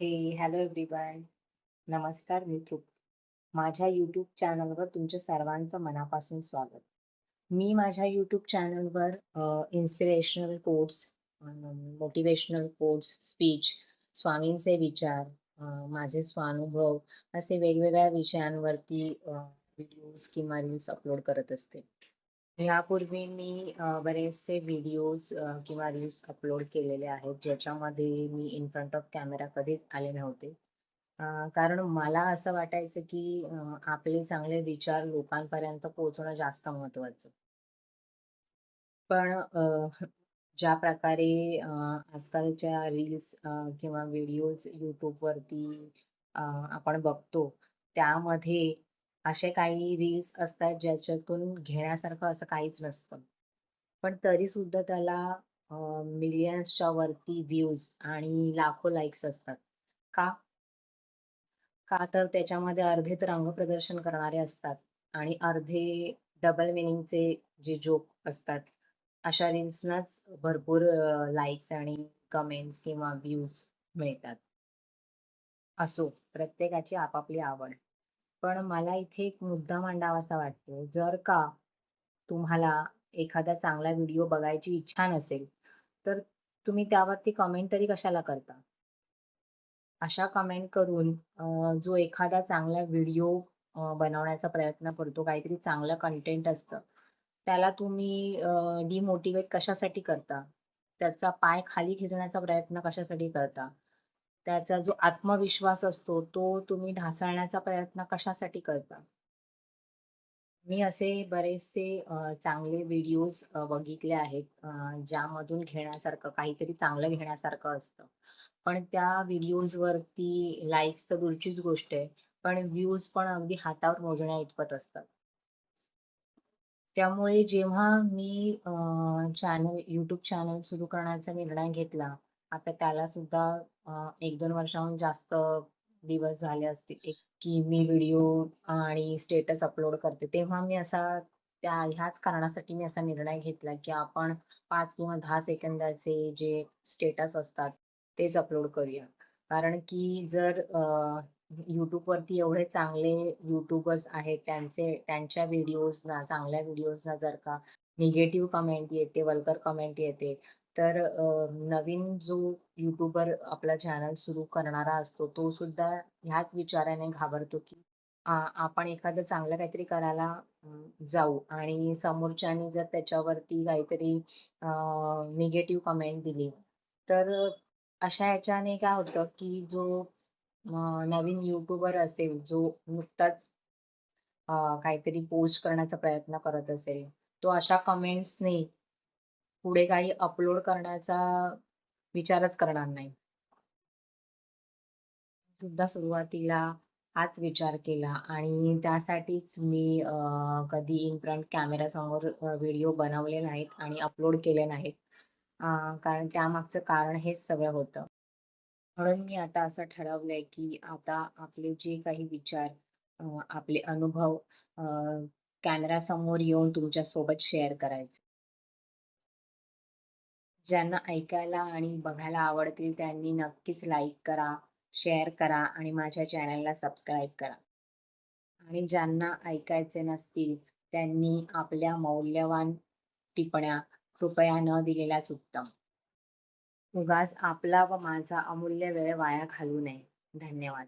हे hello everyone नमस्कार मी तृप्ती माझ्या यूट्यूब चॅनलवर तुमच्या सर्वांचं मनापासून स्वागत. मी माझ्या यूट्यूब चॅनलवर inspirational quotes motivational quotes speech स्वामींचे विचार माझे स्वानुभव असे वेगवेगळ्या विषयांवरती व्हिडिओज किंवा रील्स अपलोड करत असते. यापूर्वी मी अ, बरेचसे व्हिडिओज किंवा रील्स अपलोड केलेले आहेत ज्याच्यामध्ये मी इन फ्रंट ऑफ कॅमेरा कधीच आले नव्हते अ, कारण मला असं वाटायचं की अ, आपले चांगले विचार लोकांपर्यंत पोहोचणं जास्त महत्त्वाचं. पण अ, ज्या प्रकारे अ, आजकालच्या रील्स अ, किंवा व्हिडिओज YouTubeवरती अ, आपण बघतो, त्यामध्ये असे काही रील्स असतात ज्याच्यातून घेण्यासारखं असं काहीच नसतं. पण तरी सुद्धा त्याला मिलियन्सच्या वरती व्ह्यूज आणि लाखो लाइक्स असतात. का? का तर त्याच्यामध्ये अर्धे तर अंगप्रदर्शन करणारे असतात आणि अर्धे डबल मिनिंगचे जे जोक असतात. अशा रील्सनाच भरपूर लाईक्स लाइक्स आणि कमेंट्स किंवा व्ह्यूज मिळतात. असो, प्रत्येकाची आपापली आवड. पण मला इथे एक मुद्दा मांडावासा वाटतो. जर का तुम्हाला एखादा चांगला व्हिडिओ बघायची इच्छा नसेल, तर तुम्ही त्यावरती कमेंट तरी कशाला करता? अशा कमेंट करून जो एखादा चांगला व्हिडिओ बनवण्याचा प्रयत्न करतो, काहीतरी चांगलं कंटेंट असतं, त्याला तुम्ही डिमोटिवेट कशासाठी करता? त्याचा पाय खाली खेचण्याचा प्रयत्न कशासाठी करता? त्याचा जो आत्मविश्वास असतो, तो तुम्ही ढासळण्याचा प्रयत्न कशासाठी करता? मी असे बरेचसे चांगले व्हिडिओज बघितले आहेत ज्यामधून घेण्यासारखं काहीतरी चांगलं घेण्यासारखं असतं. पण त्या व्हिडिओजवरती लाईक्स तर दूरचीच गोष्ट आहे, पण व्ह्यूज पण अगदी हातावर मोजण्या इतपत असतात. त्यामुळे जेव्हा मी चॅनल YouTube चॅनल सुरू करण्याचा निर्णय घेतला, आता त्याला सुद्धा एक दोन वर्षाहून जास्त दिवस झाले असतील, एक की मी व्हिडिओ आणि स्टेटस अपलोड करते. तेव्हा मी असा त्या ह्याच कारणासाठी मी असा निर्णय घेतला, की आपण पाच किंवा दहा सेकंदाचे जे स्टेटस असतात, तेच अपलोड करूया. कारण की जर अ, एवढे चांगले यूट्यूबर्स आहेत, त्यांचे त्यांच्या व्हिडिओजना, चांगल्या व्हिडिओजना जर का निगेटिव्ह कमेंट येते, वल्कर कमेंट येते, तर नवीन जो युट्यूबर आपला चॅनल सुरू करणारा असतो, तो सुद्धा ह्याच विचाराने घाबरतो, की आपण एखादं चांगलं काहीतरी करायला जाऊ आणि समोरच्यानी जर त्याच्यावरती काहीतरी निगेटिव्ह कमेंट दिली, तर अशा ह्याच्याने काय होतं, की जो नवीन यूट्यूबर असेल, जो नुकताच काहीतरी पोस्ट करण्याचा प्रयत्न करत असेल, तो अशा कमेंट्सने पुढे काही अपलोड करण्याचा विचारच करणार नाही. सुद्धा सुरुवातीला हाच विचार केला आणि त्यासाठीच मी कधी इन फ्रंट कॅमेरासमोर व्हिडिओ बनवले नाहीत आणि अपलोड केले नाहीत. कारण त्यामागचं कारण हेच सगळं होतं. म्हणून मी आता असं ठरवलंय, की आता आपले जे काही विचार आपले अनुभव कॅमेरा कॅमेरासमोर येऊन तुमच्यासोबत शेअर करायचे. ज्यांना ऐकायला आणि बघायला आवडतील त्यांनी नक्कीच लाईक करा, शेअर करा आणि माझ्या चॅनलला सबस्क्राईब करा. आणि ज्यांना ऐकायचे नसतील त्यांनी आपल्या मौल्यवान टिप्पण्या कृपया न दिलेल्याच उत्तम. उगाच आपला व माझा अमूल्य वेळ वाया घालू नये. धन्यवाद.